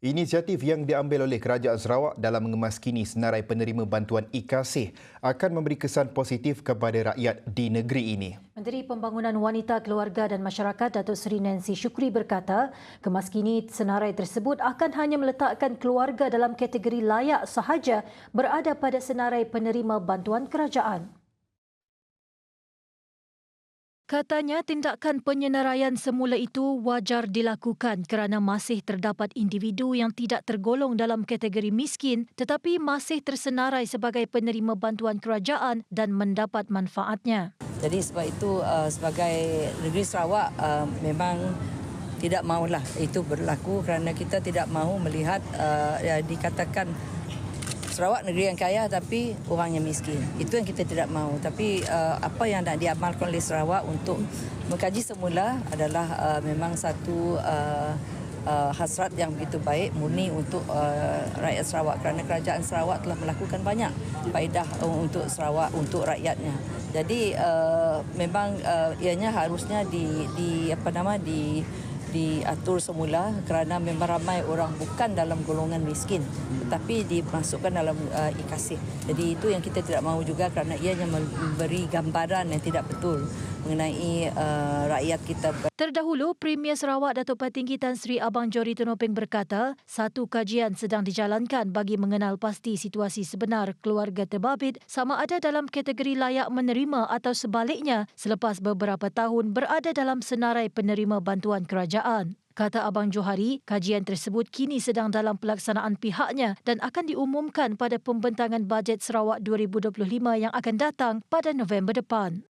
Inisiatif yang diambil oleh Kerajaan Sarawak dalam mengemaskini senarai penerima bantuan IKASih akan memberi kesan positif kepada rakyat di negeri ini. Menteri Pembangunan Wanita, Keluarga dan Masyarakat Datuk Seri Nancy Syukri berkata, kemaskini senarai tersebut akan hanya meletakkan keluarga dalam kategori layak sahaja berada pada senarai penerima bantuan kerajaan. Katanya tindakan penyenaraian semula itu wajar dilakukan kerana masih terdapat individu yang tidak tergolong dalam kategori miskin tetapi masih tersenarai sebagai penerima bantuan kerajaan dan mendapat manfaatnya. Jadi sebab itu uh, sebagai negeri Sarawak uh, memang tidak maulah itu berlaku kerana kita tidak mahu melihat uh, ya, dikatakan Sarawak negeri yang kaya tapi orangnya miskin. Itu yang kita tidak mahu. Tapi uh, apa yang nak diamalkan oleh Sarawak untuk mengkaji semula adalah uh, memang satu uh, uh, hasrat yang begitu baik murni untuk uh, rakyat Sarawak kerana kerajaan Sarawak telah melakukan banyak faedah uh, untuk Sarawak untuk rakyatnya. Jadi uh, memang uh, ianya harusnya di di apa nama di diatur semula kerana memang ramai orang bukan dalam golongan miskin tetapi dimasukkan dalam uh, ikasih. Jadi itu yang kita tidak mahu juga kerana ianya memberi gambaran yang tidak betul mengenai uh, rakyat kita. Terdahulu, Premier Sarawak Datuk Patinggi Tan Sri Abang Jori Tunoping berkata, satu kajian sedang dijalankan bagi mengenal pasti situasi sebenar keluarga terbabit sama ada dalam kategori layak menerima atau sebaliknya selepas beberapa tahun berada dalam senarai penerima bantuan kerajaan. Kata Abang Johari, kajian tersebut kini sedang dalam pelaksanaan pihaknya dan akan diumumkan pada pembentangan bajet Sarawak 2025 yang akan datang pada November depan.